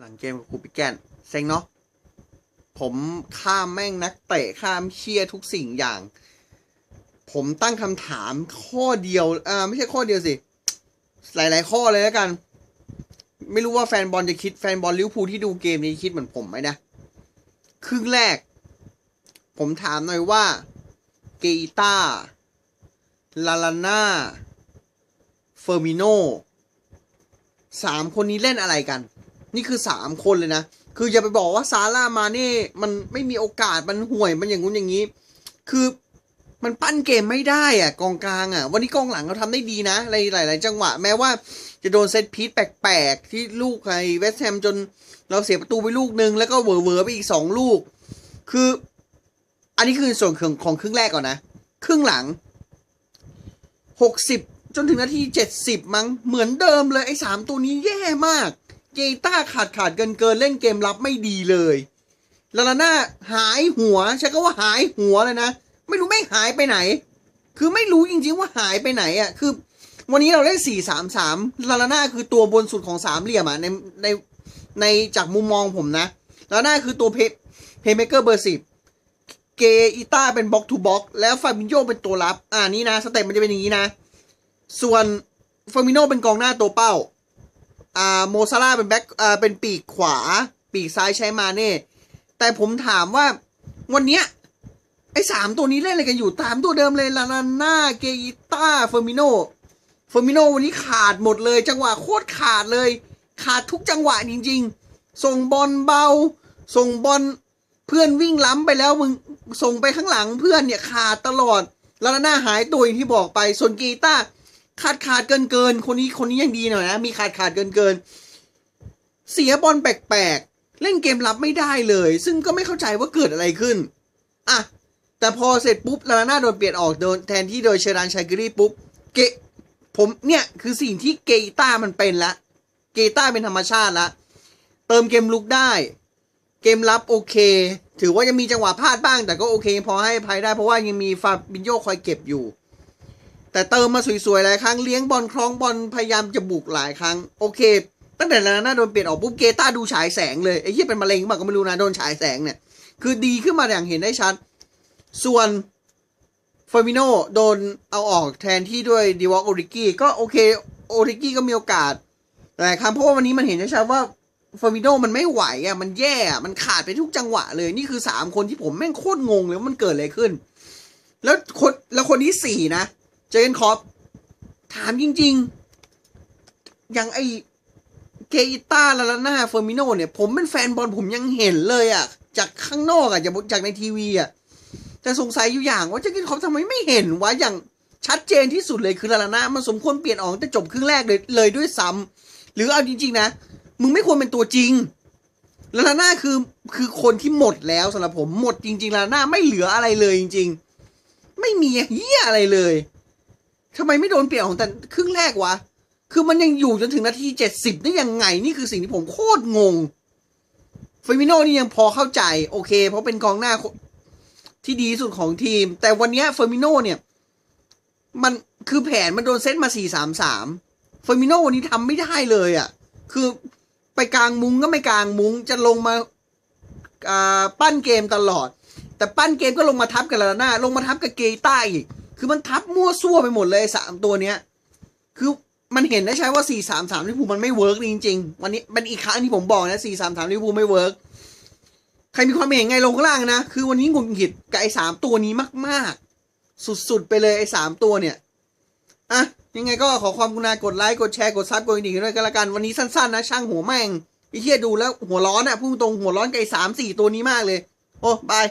หลังเกมกับกูปิแกนเซ็งเนาะผมข้ามแม่งนักเตะข้ามเชียร์ทุกสิ่งอย่าง ผมตั้งคำถามข้อเดียวอ่าไม่ใช่ข้อเดียวสิ หลาย ๆ ข้อเลยแล้วกัน ไม่รู้ว่าแฟนบอลจะคิดแฟนบอลลิเวอร์พูลที่ดูเกมนี้คิดเหมือนผมไหมนะ ครึ่งแรก ผมถามหน่อยว่า เกอิต้า ลาลาน่า เฟอร์มิโนสามคนนี้เล่นอะไรกัน นี่คือสามคนเลยนะ คืออย่าไปบอกว่าซาร่ามาเน่มันไม่มีโอกาสมันห่วยมันอย่างงู้นอย่างนี้ คือมันปั้นเกมไม่ได้อะกองกลางอะ วันนี้กองหลังเขาทำได้ดีนะในหลาย ๆ จังหวะ แม้ว่าจะโดนเซตพีทแปลก ๆ ที่ลูกไอ้เวสแฮมจนเราเสียประตูไปลูกหนึ่งแล้วก็เหวอๆไปอีกสองลูก คือ อันนี้คือส่วนของของครึ่งแรกก่อนนะ ครึ่งหลังหกสิบจนถึงนาทีเจ็ดสิบมั้งเหมือนเดิมเลยไอ้สามตัวนี้แย่มาก กต้าขาดขาดเกินเกินเล่นเกมรับไม่ดีเลยลาลาน่าหายหัวใช้คำว่าหายหัวเลยนะ ไม่รู้ไม่หายไปไหน คือไม่รู้จริง ๆ ว่าหายไปไหนอะ คือ วันนี้เราเล่นสี่สามสามลาลาน่าคือตัวบนสุดของสามเหลี่ยมอะในในในจากมุมมองผมนะลาลาน่าคือตัวเพเพย์เมเกอร์เบอร์สิบเกอิต้าเป็นบล็อกทูบล็อกแล้วฟาบินโยเป็นตัวรับ อ่านี่นะสเต็ปมันจะเป็นอย่างนี้นะ ส่วนฟอร์มิโนเป็นกองหน้าตัวเป้า อ่าโมซาร่าเป็นแบ็คอ่าเป็นปีกขวา ปีกซ้ายใช้มาเน่แต่ผมถามว่าวันเนี้ยไอ้สามตัวนี้เล่นอะไรกันอยู่ตามตัวเดิมเลยลาลาน่าเกอิต้าเฟอร์มิโนเฟอร์มิโนวันนี้ขาดหมดเลย จังหวะโคตรขาดเลย ขาดทุกจังหวะจริง ๆ ส่งบอลเบา ส่งบอลเพื่อนวิ่งล้ำไปแล้วมึงส่งไปข้างหลังเพื่อนเนี่ยขาดตลอดลาลาน่าหายตัวอย่างที่บอกไปส่วนเกอิต้า ขาดขาดเกินเกินคนนี้คนนี้ยังดีหน่อยนะ มีขาดขาดเกินเกิน เสียบอลแปลกๆ เล่นเกมรับไม่ได้เลย ซึ่งก็ไม่เข้าใจว่าเกิดอะไรขึ้น อะ แต่พอเสร็จปุ๊บลาน่าโดนเปลี่ยนออกโดนแทนที่โดยเชรานชัยกรีปุ๊บ เกะผมเนี่ยคือสิ่งที่เกต้ามันเป็นละ เกต้าเป็นธรรมชาติละ เติมเกมลุกได้ เกมรับโอเค ถือว่ายังมีจังหวะพลาดบ้าง แต่ก็โอเค พอให้ภัยได้เพราะว่ายังมีฟาบินโยคอยเก็บอยู่ แต่เติมมาสวยๆหลายครั้งเลี้ยงบอลคล้องบอลพยายามจะบุกหลายครั้ง โอเค ตั้งแต่แล้วนะโดนเปลี่ยนออกปุ๊บเกต้าดูฉายแสงเลยไอ้ที่เป็นมะเร็งบ้างก็ไม่รู้นะโดนฉายแสงเนี่ย คือดีขึ้นมาอย่างเห็นได้ชัด ส่วนเฟอร์มิโนโดนเอาออกแทนที่ด้วยดีวอลโอริกี้ก็โอเคโอริกี้ก็มีโอกาสหลายครั้งเพราะว่าวันนี้มันเห็นได้ชัดว่าเฟอร์มิโนมันไม่ไหวอะมันแย่มันขาดไปทุกจังหวะเลยนี่คือสามคนที่ผมแม่งโคตรงงเลยว่ามันเกิดอะไรขึ้น แล้วคนแล้วคนที่สี่นะ เจนคอปถามจริง ๆ อย่างไอเกอิต้าลาลาน่าเฟอร์มิโนเนี่ย ผมเป็นแฟนบอลผมยังเห็นเลยอะ่ะ จากข้างนอกอะ่ะจากจากในทีวีอะ่ะแต่สงสัยอยู่อย่างว่าเจนคอปทำไมไม่เห็นวะอย่างชัดเจนที่สุดเลยคือลาลาน่ามันสมควรเปลี่ยนออกตั้งแต่จบครึ่งแรกเลยเลยด้วยซ้ำหรือเอาจริง ๆ นะ มึงไม่ควรเป็นตัวจริงลาลาน่าคือคือคนที่หมดแล้วสำหรับผมหมดจริงๆลาลาน่าไม่เหลืออะไรเลยจริง ๆ ไม่มีเหี้ยอะไรเลย ทำไมไม่โดนเปลี่ยนของแต่ครึ่งแรกวะ คือมันยังอยู่จนถึงนาทีเจ็ดสิบได้ยังไง นี่คือสิ่งที่ผมโคตรงงเฟมิโนนี่ยังพอเข้าใจ โอเค เพราะเป็นกองหน้าที่ดีสุดของทีม แต่วันนี้เฟอร์มิโนเนี่ย มันคือแผนมันโดนเซตมาสี่สามสามเฟอร์มิโนวันนี้ทำไม่ได้เลยอะ่ะ คือไปกลางมุ้งก็ไม่กลางมุ้งจะลงมาปั้นเกมตลอด แต่ปั้นเกมก็ลงมาทับกับลาลาน่าลงมาทับกับเกยต้าอีก คือมันทับมั่วซั่วไปหมดเลยสามตัวเนี้ย คือมันเห็นได้ใช่ว่าสี่สามสามลิปูมันไม่เวิร์กจริงๆ วันนี้เป็นอีกครั้งที่ผมบอกนะสี่สามสามลิปูไม่เวิร์กใครมีความเห็นไงลงข้างล่างนะ คือวันนี้หงุดหงิดกับไอ้สามตัวนี้มากๆ สุดๆ ไปเลยไอ้สามตัวเนี่ย อะ ยังไงก็ขอความกรุณากดไลค์ กดแชร์ กดซับ กดกระดิ่งด้วยกันละกัน วันนี้สั้นๆนะ ช่างหัวแม่งไอ้เหี้ยดูแล้วหัวร้อนอะพูดตรงหัวร้อนกับไอ้สามสี่ตัวนี้มากเลย โอ้บาย